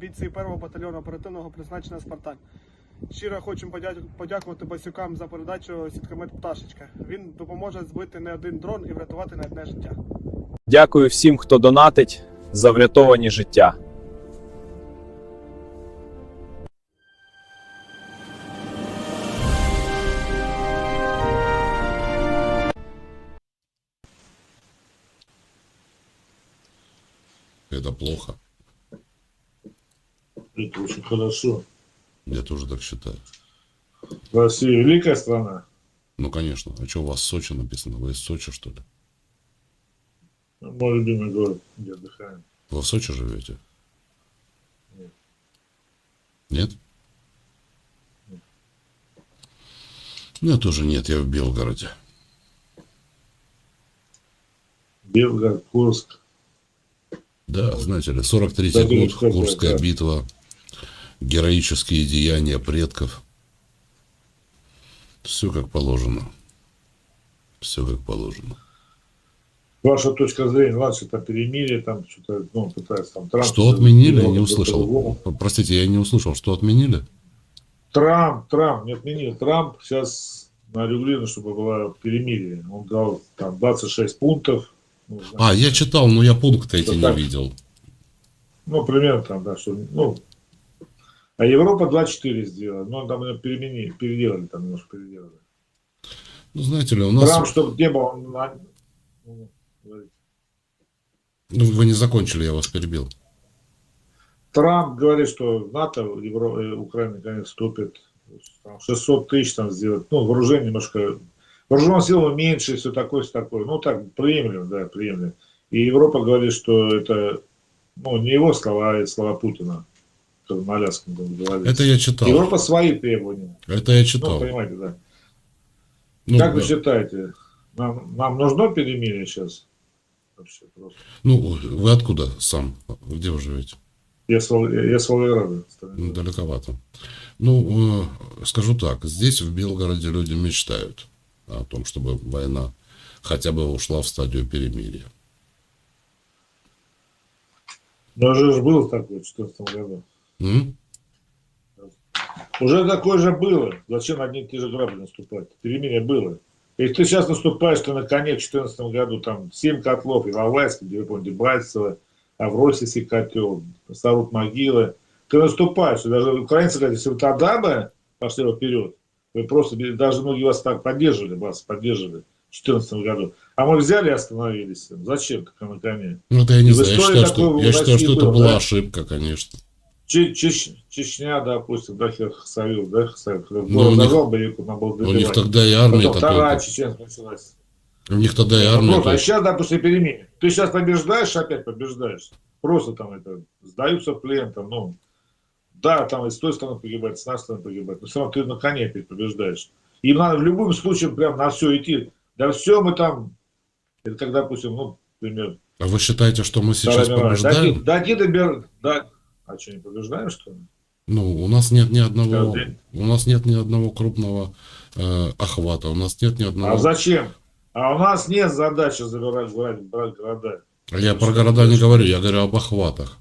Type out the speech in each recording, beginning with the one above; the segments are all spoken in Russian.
Бійці першого батальйону оперативного призначення Спартак. Щиро хочемо подякувати басюкам за передачу сіткомет пташечка. Він допоможе збити не один дрон і врятувати не одне життя. Дякую всім, хто донатить за врятовані життя. Это плохо. Это очень хорошо. Я тоже так считаю. Россия великая страна. Ну, конечно. А что у вас Сочи написано? Вы из Сочи, что ли? Мой любимый город, где отдыхаем. Вы в Сочи живете? Нет. Нет? У меня тоже нет, я в Белгороде. Белгород, Курск. Да, знаете ли, 43-й Да, год, Белгород, Курская да. битва, героические деяния предков. Все как положено. Все как положено. Ваша точка зрения, что там перемирие, там что-то, ну, пытаются там Трамп... Что отменили? Я не услышал. Простите, я не услышал, что отменили? Трамп, Трамп, не отменил. Трамп сейчас нарегулировано, чтобы было перемирие. Он дал там 26 пунктов. Ну, А, я читал, но я пункты эти не так? видел. Ну, примерно там, да, что, ну, а Европа 24 сделала, но там ее перемени, переделали, там немножко переделали. Ну, знаете ли, у нас... Трамп, чтобы не было, он на- ну. Ну, вы не закончили, я вас перебил. Трамп говорит, что НАТО Евро, э, Украина наконец вступит, там, 600 тысяч там сделать, ну, вооружение немножко, вооруженные силы меньше, все такое, все такое, ну, так, приемлемо, да, приемлемо. И Европа говорит, что это, ну, не его слова, а это слова Путина, который на Аляске там говорит. Это я читал. Европа свои требования. Это я Ну, читал. понимаете, да. Ну, как вы да. считаете, нам, нам нужно перемирие сейчас? Вообще просто. Ну, вы откуда сам? Где вы живете? Я с, Волгограда. Ну, Далековато. Ну, э, скажу так, здесь, в Белгороде, люди мечтают о том, чтобы война хотя бы ушла в стадию перемирия. Но уже ж было такое в 2014 году. М? Уже такое же было. Зачем одни и те же грабли наступать? Перемирие было. Если ты сейчас наступаешь, ты на коне в 2014 году, там, 7 котлов, и в Алайске, где, вы помните, Дебальцево, Авросисе котел, Старут могилы. Ты наступаешь. И даже украинцы говорят, если вы тогда бы пошли вперед, вы просто, даже многие вас так поддерживали, вас поддерживали в 2014 году. А мы взяли и остановились. Зачем, как на коне? Ну, это я не В знаю. Я считаю, что, я считаю, что это была да? ошибка, конечно. Че- Чеч- Чечня, допустим, да, Хасавил, да, Хасавил, Ну, них- назвал боевиков, надо было У них добивать. тогда и армия Потом вторая чеченская началась. У них тогда и армия. Просто, а сейчас, допустим, перемене. Ты сейчас побеждаешь, опять побеждаешь. Просто там это, сдаются в плен, там, ну, да, там и с той стороны погибать, с нашей стороны погибать, но все равно ты на коне опять побеждаешь. Им надо в любом случае прям на все идти. Да все мы там, это как, допустим, ну, например, А вы считаете, что мы сейчас побеждаем? Дойти, дойти до Бер- да. А что, не побеждаем, что ли? Ну, у нас нет ни одного, у нас нет ни одного крупного э, охвата, у нас нет ни одного. А зачем? А у нас нет задачи забирать, брать, брать города. Я про города не говорю, я говорю об охватах.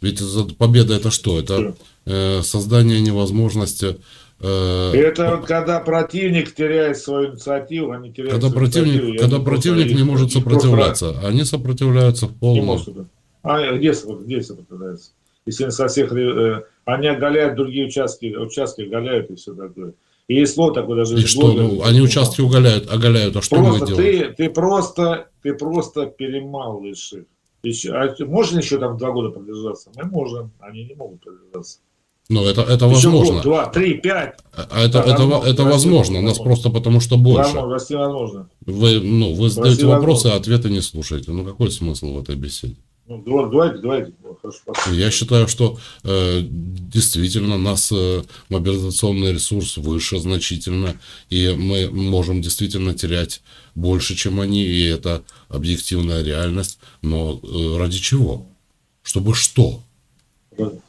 Ведь победа это что? Это э, создание невозможности. э, Это вот когда противник теряет свою инициативу, они теряют когда свою противник, когда не противник просто- не может сопротивляться, они сопротивляются в Не полном. А где, где сопротивляются? Если они со всех, э, они оголяют другие участки, участки оголяют и все такое. И есть слово такое даже... И что? Ну, они участки уголяют, оголяют, а что Просто ты, ты просто, ты просто перемалываешь их. Еще, а можно еще там два года продержаться? Мы можем, они не могут продержаться. Ну, это, это Еще возможно. год, два, три, пять. А это, Да, это, это Россия возможно. У нас возможно. просто потому что больше. России возможно. Вы, ну, вы задаете Россия вопросы, а ответы не слушаете. Ну, какой смысл в этой беседе? Ну, давай- давайте, давайте. Хорошо. Я считаю, что э, действительно нас э, мобилизационный ресурс выше значительно, и мы можем действительно терять больше, чем они, и это объективная реальность. Но э, ради чего? Чтобы что? Ради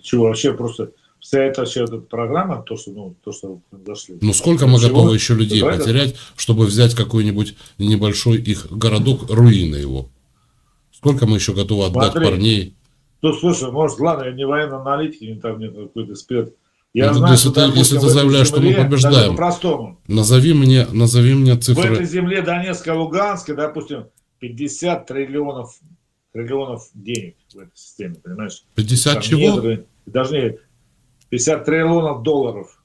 Чего вообще просто вся эта, вся эта программа, то, что, ну, то, что зашли. Ну сколько мы Чего? готовы еще людей Давай, да. потерять, чтобы взять какой-нибудь небольшой их городок, руины его? Сколько мы еще готовы отдать Смотри. парней? Ну, слушай, может, ладно, я не военный аналитик, не там не какой-то эксперт. Я Ну, знаю, если что, ты- допустим, если ты заявляешь, что мы побеждаем. по-простому, Назови мне, назови мне в этой цифры. земле Донецкой, Луганской, допустим, 50 триллионов, триллионов денег в этой системе, понимаешь? 50 Там чего? недры, даже не 50 триллионов долларов.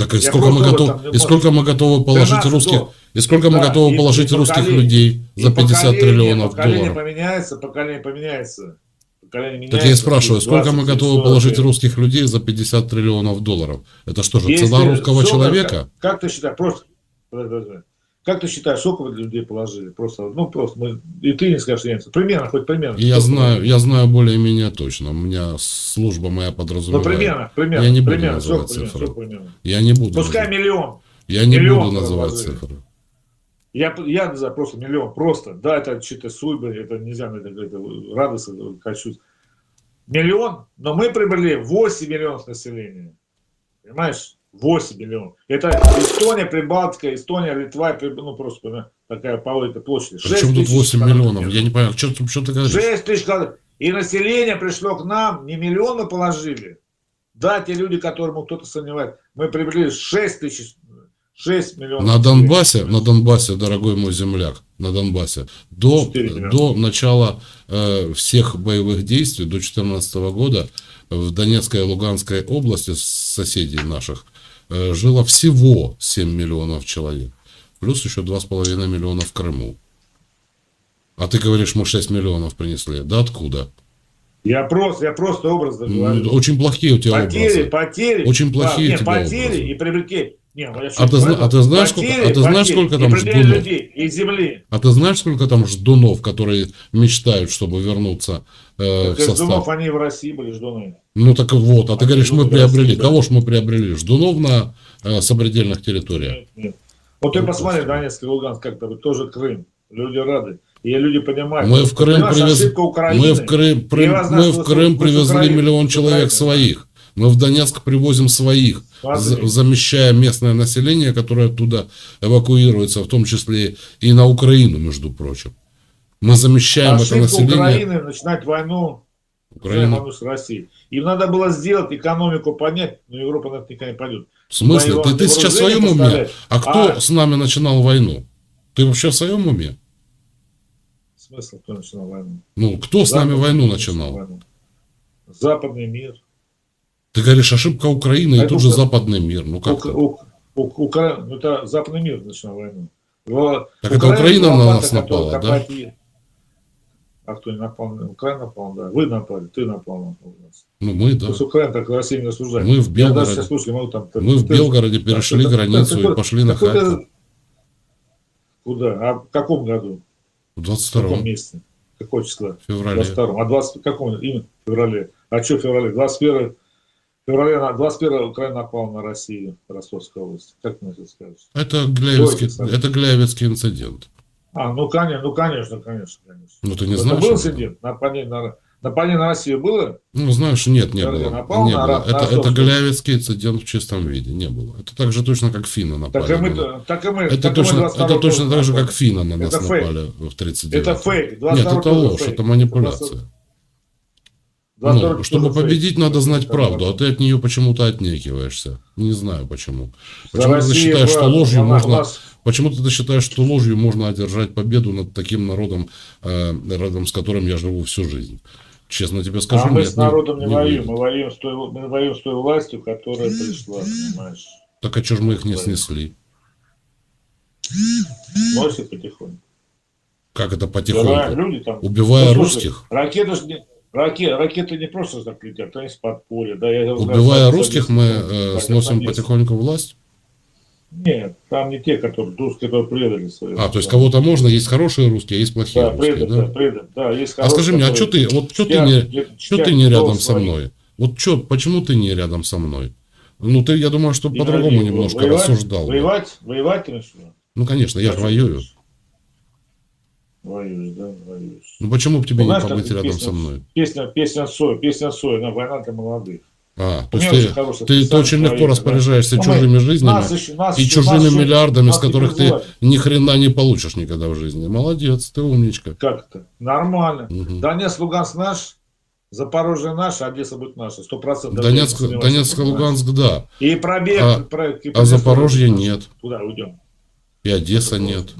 Так и Я сколько, мы готовы, и сколько мы готовы положить 13 русских, долларов. и сколько мы Да, готовы и- положить и русских поколение- людей И за 50 поколение- триллионов поколение долларов? поменяется, поколение поменяется. Поколение Так я и меняется, спрашиваю, сколько мы 20, готовы 40 положить русских людей за 50 триллионов долларов? Это что же, Если цена русского сколько- человека? Как, как ты считаешь, просто, подожди, подожди. Как ты считаешь, сколько вы людей положили? Просто, ну, просто мы, и ты не скажешь, нет, примерно, хоть примерно. Я сколько знаю, я знаю более-менее точно. У меня служба моя Ну, подразумевает. примерно, примерно. Я не буду примерно, называть сколько примерно, цифры. сколько примерно? Я не буду. Пускай называть- миллион. я не миллион буду называть положили. цифры. Я, я знаю, просто миллион, просто. Да, это что-то судьбы, это нельзя это, это радостно, хочу. Миллион, но мы приобрели 8 миллионов населения. Понимаешь? 8 миллионов. Это Эстония, Прибалтика, Эстония, Литва, ну просто такая по этой площади. Причем тут тысяч 8 квадратных миллионов? Я не понимаю, что, что ты говоришь? 6 тысяч. И население пришло к нам, не миллион мы положили. Да, те люди, которым кто-то сомневается, мы приобрели 6 тысяч, 6 миллионов. На. Донбассе, на Донбассе, дорогой мой земляк, на Донбассе, до, до начала э, всех боевых действий, до 2014 года, в Донецкой и Луганской области, соседей наших, жило всего 7 миллионов человек. Плюс еще 2,5 миллиона в Крыму. А ты говоришь, мы 6 миллионов принесли. Да откуда? Я просто, я просто образно говорю. Очень плохие у тебя Потери, образы. потери. Очень плохие не, у тебя потери образы. и приобретение. А ты а ты знаешь, сколько- а ты знаешь, сколько там и приобретение ждунов? людей и земли. А ты знаешь, сколько там ждунов, которые мечтают, чтобы вернуться э, в Так, состав? Ждунов, они в России были, ждуны. Ну так вот, а ты Они говоришь, мы в приобрели. России, да. Кого ж мы приобрели? Ждунов на э, сопредельных территориях. Нет, нет. Вот ты Ну, посмотри. Донецк и Луганск, как-то вот тоже Крым. Люди рады. И люди понимают. Мы в Крым привез-. Мы в Крым, при- мы в Крым привезли миллион человек своих. Мы в Донецк привозим своих, за- замещая местное население, которое оттуда эвакуируется, в том числе и на Украину, между прочим. Мы замещаем это Ошибка население. Украины начинать войну Украина. с Россией. Им надо было сделать экономику поднять, но Европа на это никогда не пойдет. В смысле? Ты, ты сейчас в своем уме? А кто А- с нами начинал войну? Ты вообще в своем уме? Смысл, кто начинал войну? Ну, кто с нами Западный войну начинал? войну. Западный мир. Ты говоришь, ошибка Украины и А тут же западный мир. Ну как так? ук- ук- Укра- ну, это западный мир начинал войну. Во- Так это Украина на нас напала, да? А кто не напал? Украина напала, да. Вы напали, ты напал на нас. Ну мы, да. То есть Украина так Россию не осуждает. Мы в Я Белгороде. сейчас слушаю, могу там... Мы в Белгороде перешли так, границу так, и пошли на так, Харьков. Куда? А в каком году? В В каком 22 месяце? Какое число? февраля. 22 А 20 в каком именно в феврале? А что в феврале? 21 феврале, на- 21 Украина напала на Россию, Ростовская область. Как на это скажешь? Это Гляевецкий, Ой, это Гляевецкий инцидент. А, ну конечно, ну конечно, конечно, конечно. Ну ты не Это знаешь? был инцидент? Нападение на, нападение на Россию было? Ну, знаешь, нет, не было. напал Не на было. На Это, это Ростовскую? Гляевецкий инцидент в чистом виде. Не было. Это так же точно, как финны напали. Так и мы, на- так и мы, Это так мы точно, 22 это точно так же, как финны на нас Это фейк. напали в 39 Это фейк. Нет, 22 это ложь, фейк. это манипуляция. 22 Ну, чтобы победить, надо знать правду, а ты от нее почему-то отнекиваешься. Не знаю почему. Почему ты считаешь, что ложью можно, почему ты считаешь, что ложью можно одержать победу над таким народом, э, народом, с которым я живу всю жизнь? Честно тебе скажу, а мы нет, с народом не, воюем, выйдет. мы воюем, с той, мы воюем с той властью, которая пришла, понимаешь? Так а что ж мы их не снесли? Носит потихоньку. Как это Убивая потихоньку? люди там. Убивая Ну, слушай, русских? Ракеты, ж не, раке- ракеты не просто так летят, они с подполья. Да, я Убивая русских, мы э, сносим потихоньку власть? Нет, там не те, которые, русские, которые предали свою. А, то есть кого-то можно, есть хорошие русские, а есть плохие Да, русские, предали, да? да, предали. Да, есть А скажи мне, а что ты, вот что ты не, что ты не рядом со мной? Вот что, почему ты не рядом со мной? Ну, ты, я думаю, что по-другому немножко воевать- рассуждал. Воевать, воевать ты начал? Ну, конечно, я же воюю. Воюешь, да, воюешь. Ну, почему бы тебе Ну, не знаешь, побыть рядом песня- со мной? Песня, песня Соя, песня Соя, на война для молодых. А, то есть ты, ты, ты очень легко военная, да. распоряжаешься Ну, чужими жизнями Нас еще- нас и еще- чужими нас миллиардами, нас с которых ты ни хрена не получишь никогда в жизни. Молодец, ты умничка. Как это? Нормально. Мгм. Донецк, Луганск наш? Запорожье наше, Одесса будет наша, сто процентов. Донецк, Донецк, Луганск, да. И пробег. А- про- а Запорожье нет. Куда уйдем? И Одесса нет.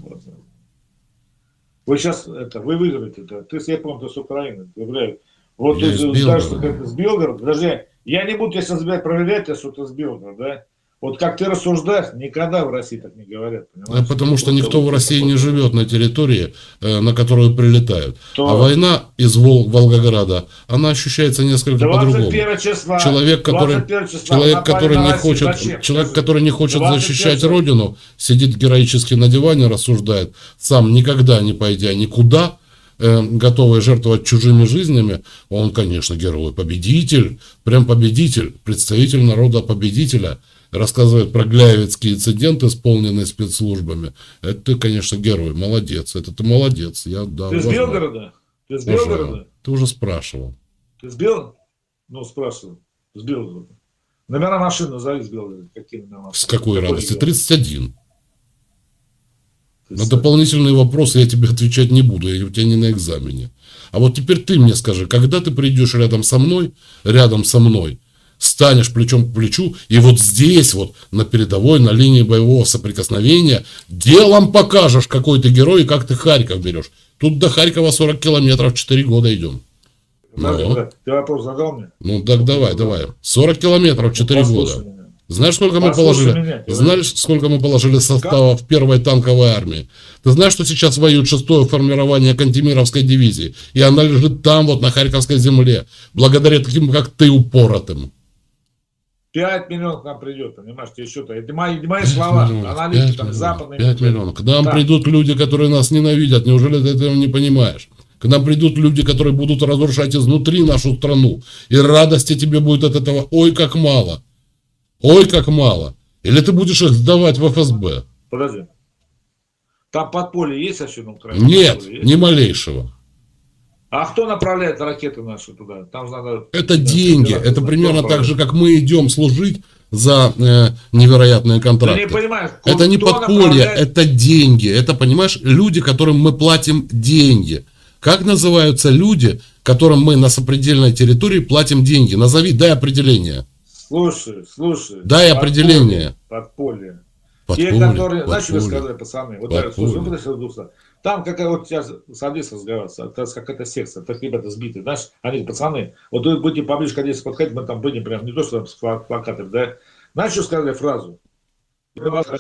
Вы сейчас, это, вы выиграете, это. ты, я помню, ты с Украины, ты, блядь, вот Я ты скажешь, что ты с Белгорода, подожди, я не буду тебя сейчас проверять, тебя, что ты с Белгорода, да? Вот как ты рассуждаешь, никогда в России так не говорят, понимаешь? Потому что никто в России не живет на территории, э, на которую прилетают. То А война из Вол- Волгограда, она ощущается несколько по-другому. 21 числа. Человек, который, 21 числа человек, который не хочет, человек, который не хочет 21 защищать родину, сидит героически на диване, рассуждает, сам никогда не пойдя никуда, э, готовый жертвовать чужими жизнями, он, конечно, герой, победитель, прям победитель, представитель народа победителя, рассказывает про гляевицкий инцидент, исполненный спецслужбами. Это ты, конечно, герой, молодец, это ты молодец. Я, да, Ты уважаю. Белгорода? Ты с Уважаю. Белгорода? Ты уже спрашивал. Ты с Белгорода? Ну, спрашиваю. С Белгорода. Номера машин назови с Белгорода. Какие номера машин? С какой Какой радости? регион? 31. Ты На с- дополнительные вопросы я тебе отвечать не буду, я у тебя не на экзамене. А вот теперь ты мне скажи, когда ты придешь рядом со мной, рядом со мной, станешь плечом к плечу, и вот здесь вот, на передовой, на линии боевого соприкосновения, делом покажешь, какой ты герой и как ты Харьков берешь. Тут до Харькова 40 километров, 4 года идем. Ну. Ты вопрос задал мне? Ну так давай, давай. 40 километров, 4 Послушай года. меня. Знаешь, сколько мы положили? меня, знаешь, сколько мы положили состава в первой танковой армии? Ты знаешь, что сейчас воюет шестое формирование Кантемировской дивизии? И она лежит там, вот на Харьковской земле. Благодаря таким, как ты, упоротым. 5 миллионов к нам придет, понимаешь, тебе что-то. Это мои, мои слова, аналитики там западные. 5 миллионов. К нам Да. придут люди, которые нас ненавидят. Неужели ты этого не понимаешь? К нам придут люди, которые будут разрушать изнутри нашу страну. И радости тебе будет от этого ой как мало. Ой как мало. Или ты будешь их сдавать в ФСБ? Подожди. Там подполье есть вообще на Украине? Нет, ни малейшего. А кто направляет ракеты наши туда? Там надо... Это Да, деньги. да, Это примерно так же, как мы идем служить за э, невероятные Ты контракты. не понимаешь, Это не подполье, направляет- это деньги. Это, понимаешь, люди, которым мы платим деньги. Как называются люди, которым мы на сопредельной территории платим деньги? Назови, дай определение. Слушай, слушай. Дай подполье, определение. Подполье. Подполье, Те, которые, знаешь, что подполье. сказали, пацаны? Вот Подполье. так, слушай. Там какая вот сейчас садись разговариваться, это какая-то секция, так ребята сбитые, знаешь, они пацаны, вот вы будете поближе к Одессе подходить, мы там будем прям не то, что там с пла- плакатами, да. Знаешь, что сказали фразу?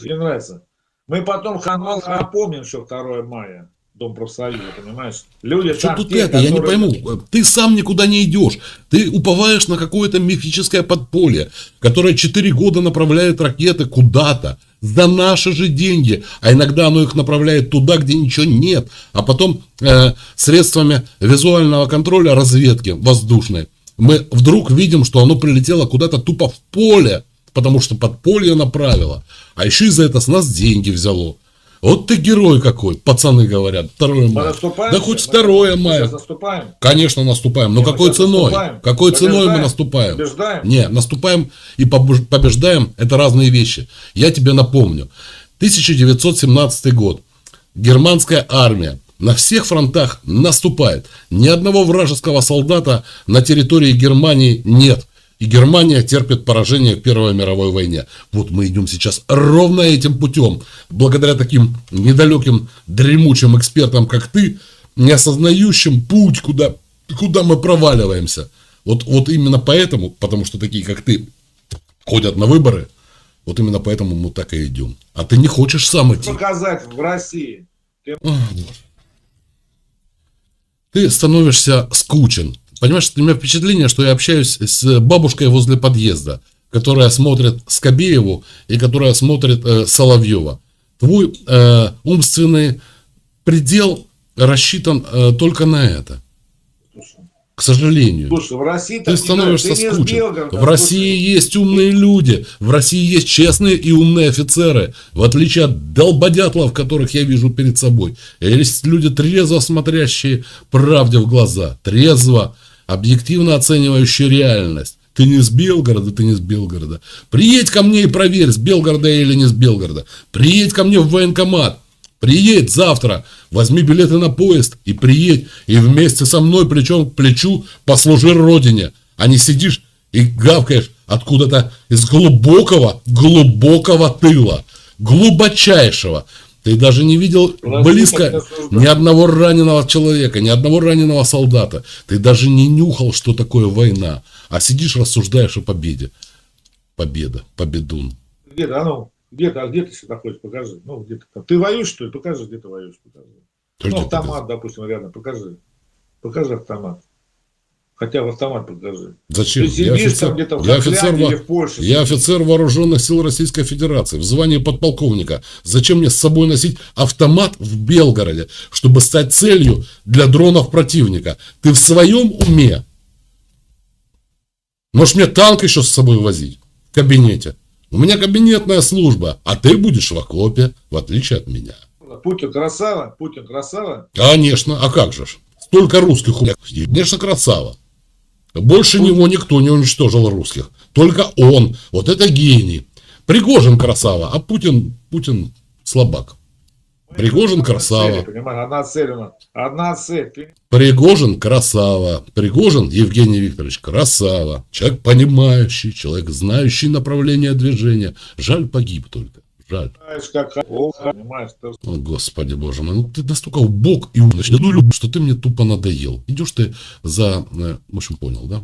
Мне нравится. Мы потом ханвал напомним, что 2 мая, Дом профсоюза, понимаешь? Люди Что там тут те, это? Я не которые- пойму. Ты сам никуда не идешь. Ты уповаешь на какое-то мифическое подполье, которое 4 года направляет ракеты куда-то за наши же деньги. А иногда оно их направляет туда, где ничего нет. А потом э, средствами визуального контроля разведки воздушной мы вдруг видим, что оно прилетело куда-то тупо в поле, потому что подполье направило. А еще и за это с нас деньги взяло. Вот ты герой какой, пацаны говорят. 2 Мы мая. Да хоть Мы 2 сейчас мая. наступаем? Конечно, наступаем. Но Не, мы какой ценой? наступаем. Какой ценой мы Побеждаем. наступаем? Побеждаем. Не, наступаем и побеждаем – это разные вещи. Я тебе напомню. 1917 год. Германская армия на всех фронтах наступает. Ни одного вражеского солдата на территории Германии нет. И Германия терпит поражение в Первой мировой войне. Вот мы идем сейчас ровно этим путем. Благодаря таким недалеким, дремучим экспертам, как ты, не осознающим путь, куда, куда мы проваливаемся. Вот, вот именно поэтому, потому что такие, как ты, ходят на выборы, вот именно поэтому мы так и идем. А ты не хочешь сам идти. Показать в России. Ты становишься скучен. Понимаешь, у меня впечатление, что я общаюсь с бабушкой возле подъезда, которая смотрит Скобееву и которая смотрит э, Соловьева. Твой э, умственный предел рассчитан э, только на это. Слушай, К сожалению. Слушай, в России Ты становишься ты скучен. Белгорода, В России есть умные люди, в России есть честные и умные офицеры, в отличие от долбодятлов, которых я вижу перед собой. Есть люди, трезво смотрящие правде в глаза, трезво, объективно оценивающие реальность. Ты не с Белгорода, ты не с Белгорода. Приедь ко мне и проверь, с Белгорода или не с Белгорода. Приедь ко мне в военкомат. Приедь завтра, возьми билеты на поезд и приедь, и вместе со мной плечом к плечу послужи Родине, а не сидишь и гавкаешь откуда-то из глубокого, глубокого тыла, глубочайшего. Ты даже не видел близко ни одного раненого человека, ни одного раненого солдата. Ты даже не нюхал, что такое война, а сидишь рассуждаешь о победе. Победа, победун. Где-то, а ну, где-то, а где ты сюда ходишь, покажи. Ну, где ты там. Ты воюешь, что ли? Покажи, где ты воюешь, покажи. Подожди, ну, автомат, допустим, рядом, покажи. Покажи автомат. Хотя в автомат покажи. Зачем? Ты Я офицер, там где-то в я офицер, или в Польше. я офицер вооруженных сил Российской Федерации в звании подполковника. Зачем мне с собой носить автомат в Белгороде, чтобы стать целью для дронов противника? Ты в своем уме? Можешь мне танк еще с собой возить в кабинете? У меня кабинетная служба, а ты будешь в окопе, в отличие от меня. Путин красава, Путин красава. Конечно, а как же ж? Столько русских у меня. Конечно, красава. Больше него никто не уничтожил русских. Только он. Вот это гений. Пригожин красава, а Путин, Путин слабак. Пригожин красава. одна цель. Одна цель. Пригожин красава. Пригожин Евгений Викторович красава. Человек понимающий, человек знающий направление движения. Жаль, погиб только. Ты О, Господи боже мой, ну ты настолько убог и умный, что ты мне тупо надоел. Идешь ты за... э, В общем, понял, да?